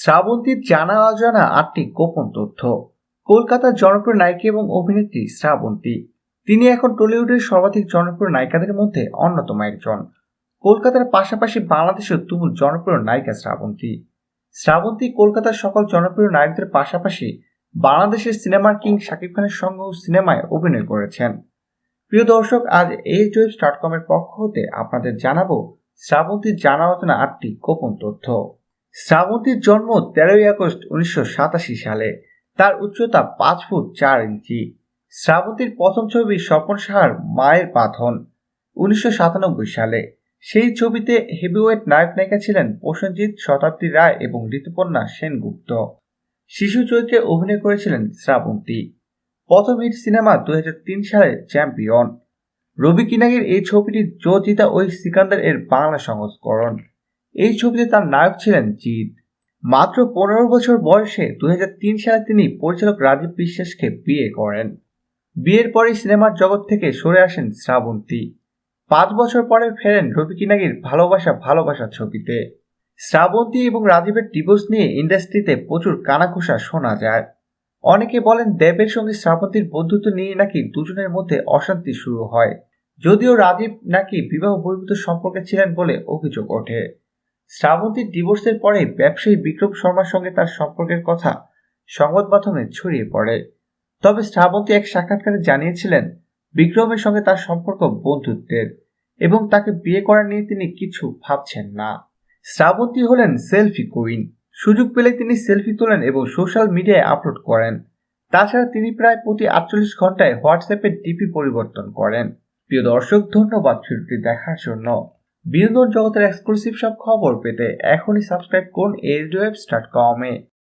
শ্রাবন্তীর জানা অজানা আটটি গোপন তথ্য। কলকাতার জনপ্রিয় নায়িকা এবং অভিনেত্রী শ্রাবন্তী। তিনি এখন টলিউডের সর্বাধিক জনপ্রিয় নায়িকাদের মধ্যে অন্যতম একজন। কলকাতার পাশাপাশি বাংলাদেশেও তুমুল জনপ্রিয় নায়িকা শ্রাবন্তী। শ্রাবন্তী কলকাতার সকল জনপ্রিয় নায়কদের পাশাপাশি বাংলাদেশের সিনেমার কিং শাকিব খানের সঙ্গেও সিনেমায় অভিনয় করেছেন। প্রিয় দর্শক, আজ এই ওয়েব ডট কমের পক্ষ হতে আপনাদের জানাব শ্রাবন্তীর জানা অজানা আটটি গোপন তথ্য। শ্রাবন্তীর জন্ম তেরোই আগস্ট উনিশশো সাতাশি সালে। তার উচ্চতা পাঁচ ফুট চার ইঞ্চি। শ্রাবন্তীর প্রথম ছবি স্বপন সাহার মায়ের পাথন উনিশশো সাতানব্বই সালে। সেই ছবিতে হেভিওয়েট নায়ক নায়িকা ছিলেন প্রসেনজিৎ শতাব্দী রায় এবং ঋতুপর্ণা সেনগুপ্ত। শিশু চরিত্রে অভিনয় করেছিলেন শ্রাবন্তী। প্রথম হিট সিনেমা দু সালের চ্যাম্পিয়ন। রবি কিনাগের এই ছবিটি জো জিতা ওই সিকান্দার এর বাংলা সংস্করণ। এই ছবিতে তার নায়ক ছিলেন জিৎ। মাত্র পনেরো বছর বয়সে দুই হাজার তিন সালে তিনি পরিচালক রাজীব বিশ্বাসকে বিয়ে করেন। বিয়ের পরে সিনেমার জগৎ থেকে সরে আসেন শ্রাবন্তী। পাঁচ বছর পরে ফেরেন রবি কিনাগির ভালোবাসা ভালোবাসা ছবিতে। শ্রাবন্তী এবং রাজীবের ডিভোর্স নিয়ে ইন্ডাস্ট্রিতে প্রচুর কানাঘুষা শোনা যায়। অনেকে বলেন দেবের সঙ্গে শ্রাবন্তীর বন্ধুত্ব নিয়ে নাকি দুজনের মধ্যে অশান্তি শুরু হয়। যদিও রাজীব নাকি বিবাহ বহির্ভূত সম্পর্কে ছিলেন বলে অভিযোগ ওঠে। শ্রাবন্তীর ডিভোর্সের পরে ব্যবসায়ী বিক্রম শর্মার সঙ্গে তার সম্পর্কের কথা সংবাদ মাধ্যমে ছড়িয়ে পড়ে। তবে শ্রাবন্তী এক সাক্ষাৎকারে জানিয়েছিলেন, বিক্রমের সঙ্গে তার সম্পর্ক বন্ধুত্বের এবং তাকে বিয়ে করা নিয়ে তিনি কিছু ভাবছেন না। শ্রাবন্তী হলেন সেলফি কুইন। সুযোগ পেলে তিনি সেলফি তোলেন এবং সোশ্যাল মিডিয়ায় আপলোড করেন। তাছাড়া তিনি প্রায় প্রতি আটচল্লিশ ঘন্টায় হোয়াটসঅ্যাপের ডিপি পরিবর্তন করেন। প্রিয় দর্শক, ধন্যবাদ ভিডিওটি দেখার জন্য। বিনোদন জগতের এক্সক্লুসিভ সব খবর পেতে এখনই সাবস্ক্রাইব করুন এইচ ডি ওয়েবস ডট কমে